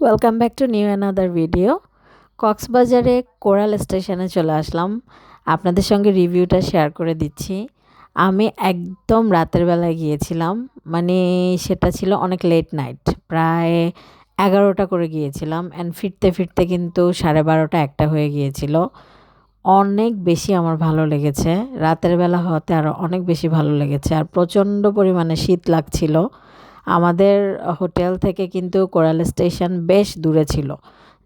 Welcome back to new another video কক্সবাজারে coral স্টেশনে চলে আসলাম। আপনাদের সঙ্গে রিভিউটা শেয়ার করে দিচ্ছি। আমি একদম রাতের বেলায় গিয়েছিলাম। মানে সেটা ছিল অনেক লেট নাইট প্রায় এগারোটা করে গিয়েছিলাম। অ্যান্ড ফিরতে ফিরতে কিন্তু সাড়ে বারোটা একটা হয়ে গিয়েছিল। অনেক বেশি আমার ভালো লেগেছে। রাতের বেলা হতে আরও অনেক বেশি ভালো লেগেছে। আর প্রচণ্ড পরিমাণে শীত লাগছিল। আমাদের হোটেল থেকে কিন্তু কোরাল স্টেশন বেশ দূরে ছিল।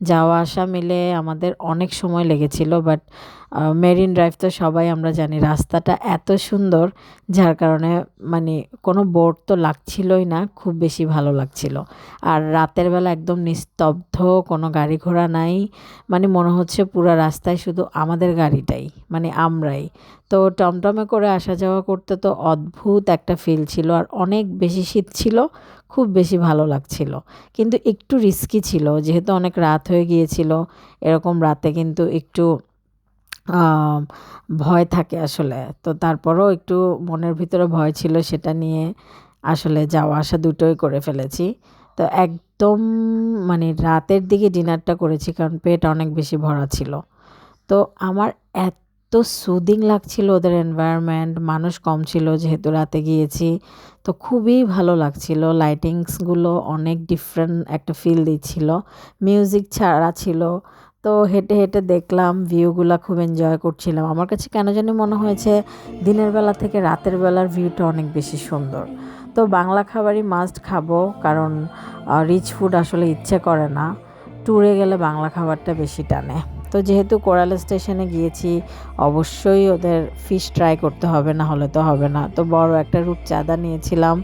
যাওয়া আসা মিলে আমাদের অনেক সময় লেগেছিল, বাট মেরিন ড্রাইভ তো সবাই আমরা জানি। রাস্তাটা এত সুন্দর, যার কারণে মানে কোনো বোর্ড তো লাগছিলই না, খুব বেশি ভালো লাগছিল। আর রাতের বেলা একদম নিস্তব্ধ, কোনো গাড়ি ঘোড়া নাই। মানে মনে হচ্ছে পুরো রাস্তায় শুধু আমাদের গাড়িটাই মানে আমরাই। তো টমটমে করে আসা যাওয়া করতে তো অদ্ভুত একটা ফিল ছিল, আর অনেক বেশি শীত ছিল, খুব বেশি ভালো লাগছিল। কিন্তু একটু রিস্কি ছিল, যেহেতু অনেক রাত হয়ে গিয়েছিল, এরকম রাতে কিন্তু একটু ভয় থাকে আসলে। তো তারপরও একটু মনের ভিতরে ভয় ছিল সেটা নিয়ে আসলে যাওয়া আসা দুটোই করে ফেলেছি। তো একদম মানে রাতের দিকে ডিনারটা করেছি কারণ পেট অনেক বেশি ভরা ছিল। তো আমার এত সুদিং লাগছিল ওদের এনভায়রনমেন্ট মানুষ কম ছিল যেহেতু রাতে গিয়েছি, তো খুবই ভালো লাগছিল। লাইটিংসগুলো অনেক ডিফারেন্ট একটা ফিল দিচ্ছিল। মিউজিক ছাড়া ছিল তো হেঁটে হেঁটে দেখলাম ভিউগুলো খুব এনজয় করছিলাম। আমার কাছে কেন জানি মনে হয়েছে, দিনের বেলা থেকে রাতের বেলার ভিউটা অনেক বেশি সুন্দর। তো বাংলা খাবারই মাস্ট খাব, কারণ রিচ ফুড আসলে ইচ্ছে করে না। ট্যুরে গেলে বাংলা খাবারটা বেশি টানে। তো যেহেতু কোরাল স্টেশনে গিয়েছি, অবশ্যই ওদের ফিশ ট্রাই করতে হবে, না হলে তো হবে না। তো বড় একটা রুট চাদা নিয়েছিলাম,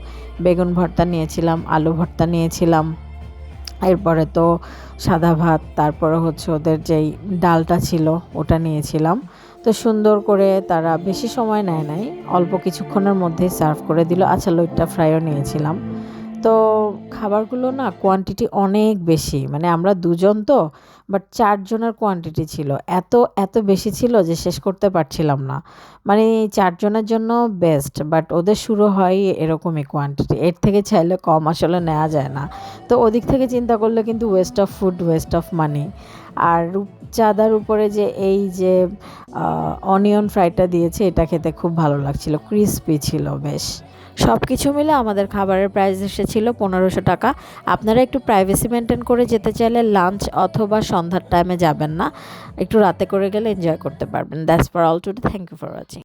বেগুন ভর্তা নিয়েছিলাম, আলু ভর্তা নিয়েছিলাম। এরপরে তো সাদা ভাত, তারপরে হচ্ছে ওদের যেই ডালটা ছিল, ওটা নিয়েছিলাম। তো সুন্দর করে তারা বেশি সময় নেয় নাই, অল্প কিছুক্ষণের মধ্যেই সার্ভ করে দিল। আচ্ছা লইট্টা ফ্রাইও নিয়েছিলাম। তো খাবারগুলো না কোয়ান্টিটি অনেক বেশি। মানে আমরা দুজন তো বাট চারজনের কোয়ান্টিটি ছিল। এত এত বেশি ছিল যে শেষ করতে পারছিলাম না। মানে চারজনের জন্য বেস্ট বাট ওদের শুরু হয় এরকমই কোয়ান্টিটি এর থেকে চাইলে কম আসলে নেওয়া যায় না। তো ওদিক থেকে চিন্তা করলে কিন্তু waste of food waste of money আর রূপচাঁদার উপরে যে এই যে অনিয়ন ফ্রাইটা দিয়েছে, এটা খেতে খুব ভালো লাগছিল। ক্রিসপি ছিল বেশ। সব কিছু মিলে আমাদের খাবারের প্রাইস এসেছিল পনেরোশো টাকা। আপনারা একটু প্রাইভেসি মেনটেন করে যেতে চাইলে লাঞ্চ অথবা সন্ধ্যার টাইমে যাবেন না। একটু রাতে করে গেলে এনজয় করতে পারবেন। That's for all today thank you for watching